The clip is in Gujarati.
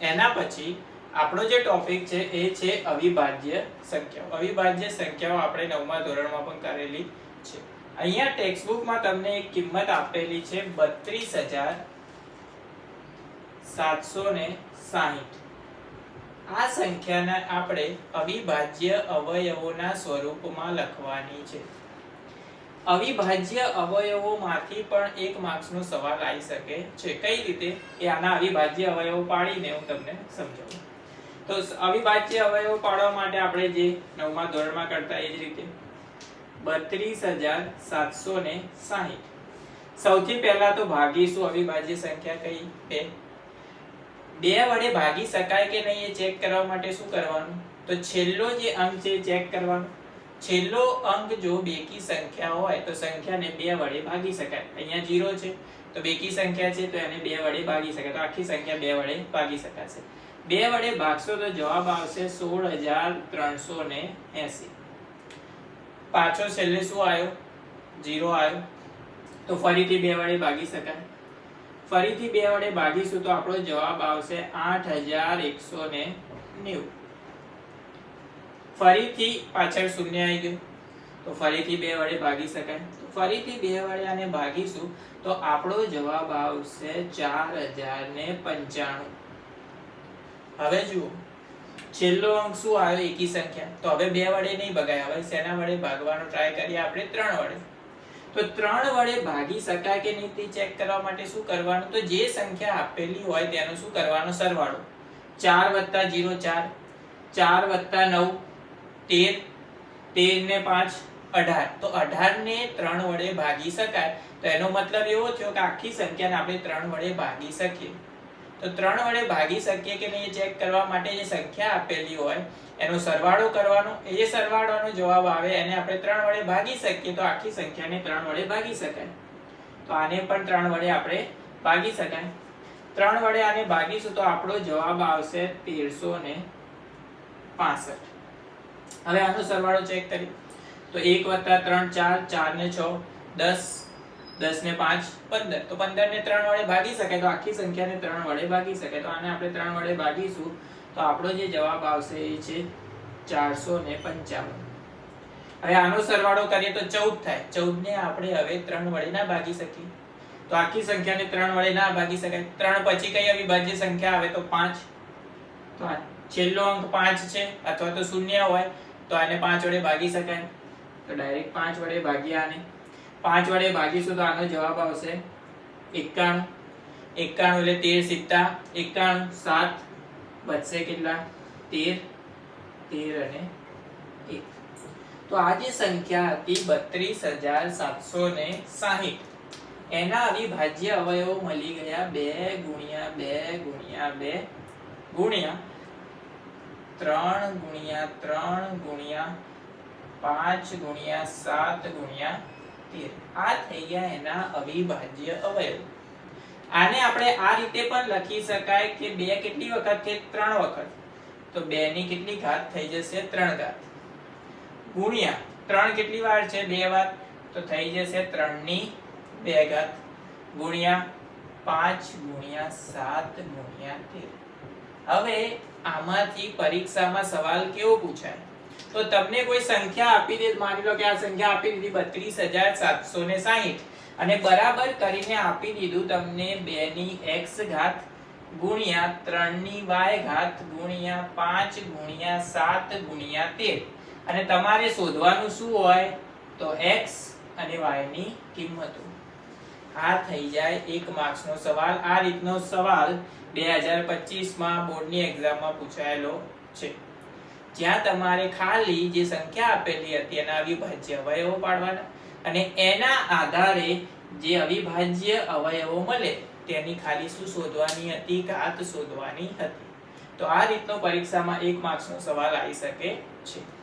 એના પછી આપણો જે ટોપિક છે એ છે અવિભાજ્ય સંખ્યાઓ. અવિભાજ્ય સંખ્યાઓ આપણે નવમા ધોરણમાં પણ કરેલી છે. અહીંયા ટેક્સ્ટબુકમાં તમને એક કિંમત આપેલી છે બત્રીસ હજાર સાતસો ને સાહીઠ. આ સંખ્યાને આપણે અવિભાજ્ય અવયવોના સ્વરૂપમાં લખવાની છે. અવિભાજ્ય અવયવોમાંથી પણ એક માર્ક્સનો સવાલ આવી શકે છે. કઈ રીતે? એ આના અવિભાજ્ય અવયવો પાડીને હું તમને સમજાવું. તો અવિભાજ્ય અવયવો પાડવા માટે આપણે જે નવમા ધોરણમાં કરતા એ જ રીતે. બત્રીસ હજાર સાતસો ને સાહીઠ. સૌથી પહેલા તો ભાગીશું અવિભાજ્ય સંખ્યા કઈ? બે. બે વડે ભાગી શકાય કે નહીં એ ચેક કરવા માટે શું કરવાનું? તો છેલ્લો જે અંક છે ચેક કરવાનો. છેલ્લો અંક જો બેકી સંખ્યા હોય તો સંખ્યાને બે વડે ભાગી શકાય. અહીંયા જીરો છે, તો બેકી સંખ્યા છે, તો એને બે વડે ભાગી શકાય. તો આખી સંખ્યા બે વડે ભાગી શકાશે બે વડે ભાગશો તો જવાબ આવશે સોળ હજાર ત્રણસો ને એસી પાછો છેલ્લે શું આવ્યો? જીરો આવ્યો. તો ફરીથી બે વડે ભાગી શકાય. ફરીથી બે વડે ભાગીશું તો આપણો જવાબ આવશે આઠ હજાર એકસો ને નેવું. ફરીથી પાછળ શૂન્ય આવી ગયું. તો ફરીથી બે વડે ભાગી શકાય. તો ફરીથી બે વડે આને ભાગીશું, તો આપણો જવાબ આવશે ચાર હજાર ને પંચાણું. હવે જુઓ, છેલ્લો અંક શું આવ્યો? એકી સંખ્યા. તો હવે બે વડે નહીં ભગાય. હવે શેના વડે ભાગવાનો ટ્રાય કરીએ આપણે? ત્રણ વડે. તો ત્રણ વડે ભાગી શકાય કે નહીં તે ચેક કરવા માટે શું કરવાનું? તો જે સંખ્યા આપેલી હોય તેનો શું કરવાનો? સરવાળો. ચાર વત્તા જીરો ચાર. ચાર વત્તા નવ. તેર તેર ને પાંચ, અઢાર. તો અઢાર ને ત્રણ વડે ભાગી શકાય. તો એનો મતલબ એવો થયો કે આખી સંખ્યાને આપણે ત્રણ વડે ભાગી શકીએ. તો ત્રણ વડે ભાગી શકીએ કે નહીં એ ચેક કરવા માટે જે સંખ્યા આપેલી હોય, એનો સરવાળો કરવાનો. એ સરવાળોનો જવાબ આવે, એને આપણે ત્રણ વડે ભાગી શકીએ, તો આખી સંખ્યાને ત્રણ વડે ભાગી શકાય. તો આને પણ ત્રણ વડે આપણે ભાગી શકાય. ત્રણ વડે આને ભાગીશું તો આપણો જવાબ આવશે તેરસો ને પાસઠ. હવે આનો સરવાળો ચેક કરીએ તો એક વત્તા ત્રણ ચાર ચાર ને છ, દસ દસ ને પાંચ, પંદર. તો પંદર ને ત્રણ વડે ભાગી શકે તો આખી સંખ્યાને ત્રણ વડે ભાગી શકે તો આને આપણે ત્રણ વડે ભાગીશું. તો આપણો જે જવાબ આવશે એ છે ચારસો ને પંચાવન. હવે આનો સરવાળો કરીએ તો ચૌદ થાય. ચૌદ ને આપણે હવે ત્રણ વડે ના ભાગી શકીએ. તો આખી સંખ્યાને ત્રણ વડે ના ભાગી શકાય. ત્રણ પછી કઈ અવિભાજ્ય સંખ્યા આવે તો પાંચ. તો આ છેલ્લો અંક પાંચ છે, અથવા તો શૂન્ય હોય, તો આને પાંચ વડે ભાગી શકાય. તો ડાયરેક્ટ પાંચ વડે ભાગ્યા આને. પાંચ વડે ભાગીશું તો આનો જવાબ આવશે એકાણું. એકાણું એટલે તેર સિત્તા. એકાણું સાત બચશે કેટલા? તેર. તેર અને એક. તો આ જે સંખ્યા હતી બત્રીસ હજાર સાતસો ને સાહીઠ. એના અવિભાજ્ય અવયવો મળી ગયા બે ગુણ્યા બે ગુણ્યા બે ગુણ્યા ત્રણ ગુણ્યા ત્રણ ગુણ્યા પાંચ ગુણ્યા સાત ગુણ્યા તેર. આ થઈ ગયા એના અવિભાજ્ય અવયવ. આને આપણે આ રીતે પણ લખી શકાય કે બે કેટલી વખત છે ત્રણ વખત? તો બે ની કેટલી ઘાત થઈ જશે? ત્રણ ઘાત. ગુણ્યા ત્રણ કેટલી વાર છે બે વાર? તો થઈ જશે ત્રણની બે ઘાત. ગુણ્યા પાંચ ગુણ્યા સાત ગુણ્યા તેર. હવે આમાંથી પરીક્ષામાં સવાલ કેવો પૂછાય? તો તમને કોઈ સંખ્યા આપી દે, માની લો કે આ સંખ્યા આપી દીધી બત્રીસ હજાર સાતસો ને સાહીઠ. અને બરાબર કરીને આપી દીધું તમને બે ની એક્સ ઘાત ગુણ્યા ત્રણની વાય ઘાત ગુણ્યા પાંચ ગુણ્યા સાત ગુણ્યા તેર. અને તમારે શોધવાનું શું હોય? તો એક્સ અને વાયની કિંમતો આ થઈ જાય એક માર્ક્સ નો સવાલ. આ રીતનો સવાલ બે હજાર પચીસમાં બોર્ડની એક્ઝામમાં પૂછાયેલો છે. જ્યાં તમારે ખાલી જે સંખ્યા આપેલી હતી એના અવિભાજ્ય અવયવો પાડવાના અને એના આધારે જે અવિભાજ્ય અવયવો મળે તેની ખાલી શું શોધવાની હતી ઘાત શોધવાની હતી? તો આ રીતનો પરીક્ષામાં એક માર્ક્સનો સવાલ આવી શકે છે.